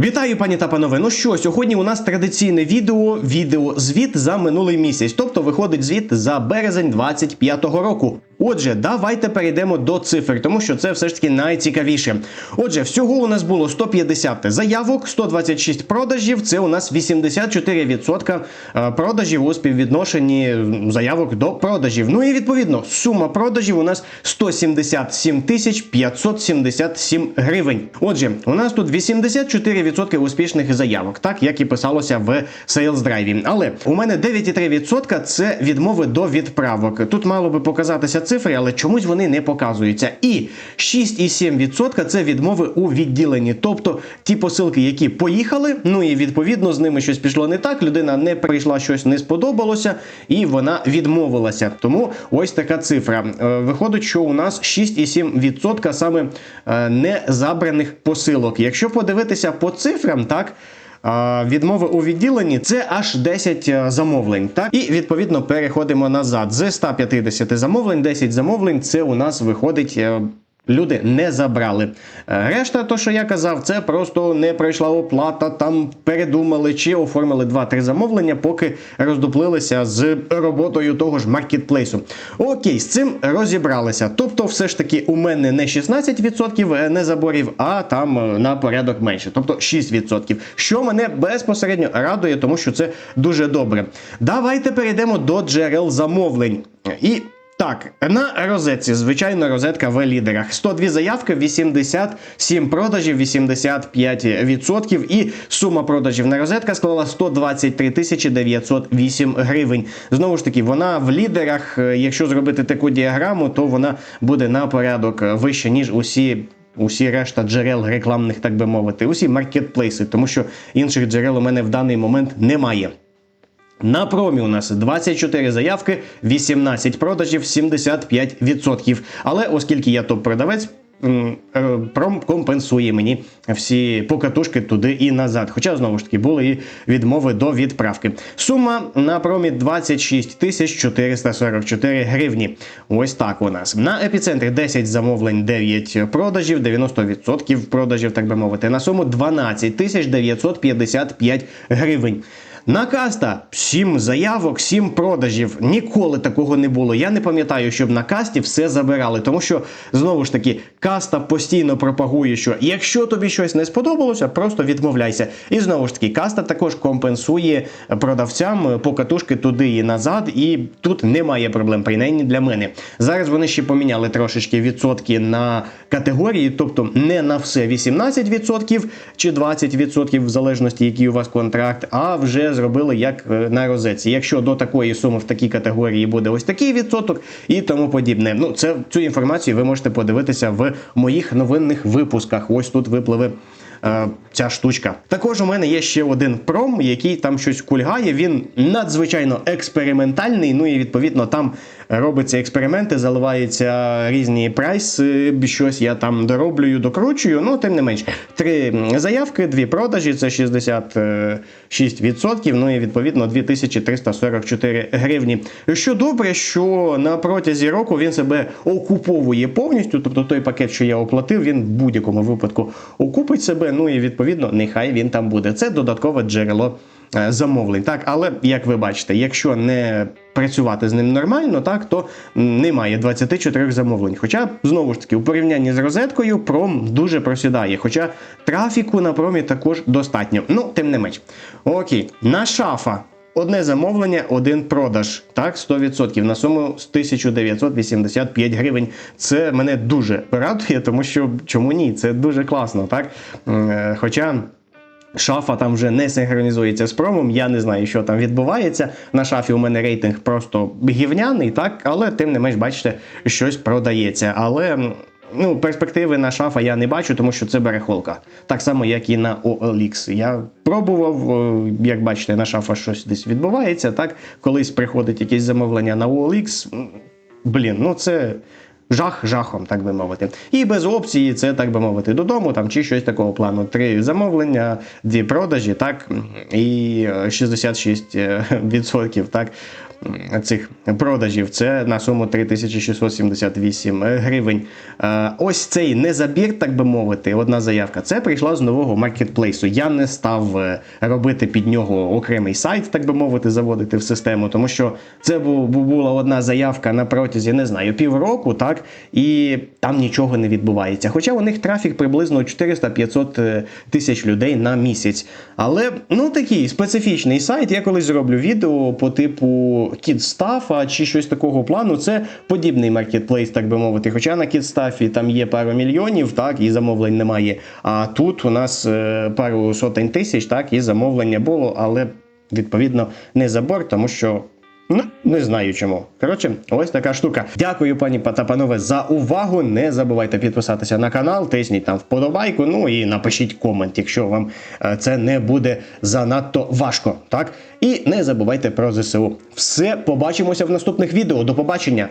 Вітаю, пані та панове. Ну що, сьогодні у нас традиційне відео, відео звіт за минулий місяць, тобто виходить звіт за березень 25-го року. Отже, давайте перейдемо до цифр, тому що це все ж таки найцікавіше. Отже, всього у нас було 150 заявок, 126 продажів. Це у нас 84% е, продажів у співвідношенні заявок до продажів. Ну і відповідно сума продажів у нас 177 тисяч 577 гривень. Отже, у нас тут 84% успішних заявок, так як і писалося в Sales Drive. Але у мене 9,3% це відмови до відправок. Тут мало би показатися цифри, але чомусь вони не показуються. І 6,7% це відмови у відділенні. Тобто ті посилки, які поїхали, ну і відповідно з ними щось пішло не так. Людина не прийшла, щось не сподобалося, і вона відмовилася. Тому ось така цифра. Е, Виходить, що у нас 6,7% саме е, незабраних посилок. Якщо подивитися по цифрам, так. Відмови у відділенні це аж 10 е, замовлень. Так і відповідно переходимо назад. З 150 замовлень, 10 замовлень. Це у нас виходить. Е, Люди не забрали. Е, Решта, то що я казав, це просто не пройшла оплата, там передумали чи оформили 2-3 замовлення, поки роздуплилися з роботою того ж маркетплейсу. Окей, з цим розібралися. Тобто, все ж таки, у мене не 16% незаборів, а там е, на порядок менше, тобто 6%. Що мене безпосередньо радує, тому що це дуже добре. Давайте перейдемо до джерел замовлень. І так, на розетці, звичайно, розетка в лідерах. 102 заявки, 87 продажів, 85% і сума продажів на розетка склала 123 тисячі 908 гривень. Знову ж таки, вона в лідерах, якщо зробити таку діаграму, то вона буде на порядок вище, ніж усі. Усі решта джерел рекламних, так би мовити, усі маркетплейси, тому що інших джерел у мене в даний момент немає. На промі у нас 24 заявки, 18 продажів, 75%. Але оскільки я топ-продавець, е, пром компенсує мені всі покатушки туди і назад. Хоча, знову ж таки, були і відмови до відправки. Сума на промі 26 тисяч 444 гривні. Ось так у нас. На епіцентрі 10 замовлень, 9 продажів, 90% продажів, так би мовити. На суму 12 тисяч 955 гривень. На каста 7 заявок, 7 продажів. Ніколи такого не було. Я не пам'ятаю, щоб на касті все забирали. Тому що, знову ж таки, каста постійно пропагує, що якщо тобі щось не сподобалося, просто відмовляйся. І знову ж таки, каста також компенсує продавцям покатушки туди і назад. І тут немає проблем, принаймні для мене. Зараз вони ще поміняли трошечки відсотки на категорії, тобто не на все 18% чи 20%, в залежності, який у вас контракт, а вже зробили як е, на розетці. Якщо до такої суми в такій категорії буде ось такий відсоток і тому подібне. Ну, це цю інформацію ви можете подивитися в моїх новинних випусках. Ось тут випливе. е, Ця штучка. Також у мене є ще один пром, який там щось кульгає. Він надзвичайно експериментальний. Ну і відповідно там робиться експерименти, заливаються різні прайси, щось я там дороблюю, докручую. Ну, тим не менш, три заявки, дві продажі, це 66%, ну і відповідно 2344 гривні. Що добре, що на протязі року він себе окуповує повністю, тобто той пакет, що я оплатив, він в будь-якому випадку окупить себе. Ну і відповідно, нехай він там буде. Це додаткове джерело замовлень. Так, але як ви бачите, якщо не працювати з ним нормально, так то немає 24 замовлень. Хоча знову ж таки, у порівнянні з розеткою, пром дуже просідає. Хоча трафіку на промі також достатньо. Ну, тим не менш. Окей, на шафа. Одне замовлення, один продаж. Так, 100% на суму з 1985 гривень. Це мене дуже радує, тому що чому ні? Це дуже класно, так? Е, Хоча. Шафа там вже не синхронізується з промом. Я не знаю, що там відбувається. На шафі у мене рейтинг просто гівняний, так, але тим не менш, бачите, щось продається. Але ну, перспективи на шафа я не бачу, тому що це барахолка. Так само, як і на OLX. Я пробував, як бачите, на шафа щось десь відбувається. Так, колись приходить якесь замовлення на OLX. Блін, ну це. Жах жахом, так би мовити. І без опції, це так би мовити, додому там чи щось такого плану. Три замовлення, дві продажі, так, і е, 66% так. Цих продажів. Це на суму 3678 гривень. Е, Ось цей незабір, так би мовити, одна заявка. Це прийшла з нового маркетплейсу. Я не став е, робити під нього окремий сайт, так би мовити, заводити в систему, тому що це бу- бу- була одна заявка на протязі, не знаю, півроку, так, і там нічого не відбувається. Хоча у них трафік приблизно 400-500 е, тисяч людей на місяць. Але ну такий специфічний сайт. Я колись зроблю відео по типу Кідстафа чи щось такого плану. Це подібний маркетплейс, так би мовити. Хоча на Кідстафі там є пару мільйонів, так, і замовлень немає. А тут у нас е, пару сотень тисяч, так, і замовлення було, але відповідно не за борт, тому що. Ну, не знаю чому. Коротше, ось така штука. Дякую, пані та панове, за увагу. Не забувайте підписатися на канал, тисніть там вподобайку. Ну і напишіть комент, якщо вам е, це не буде занадто важко. Так? І не забувайте про ЗСУ. Все, побачимося в наступних відео. До побачення.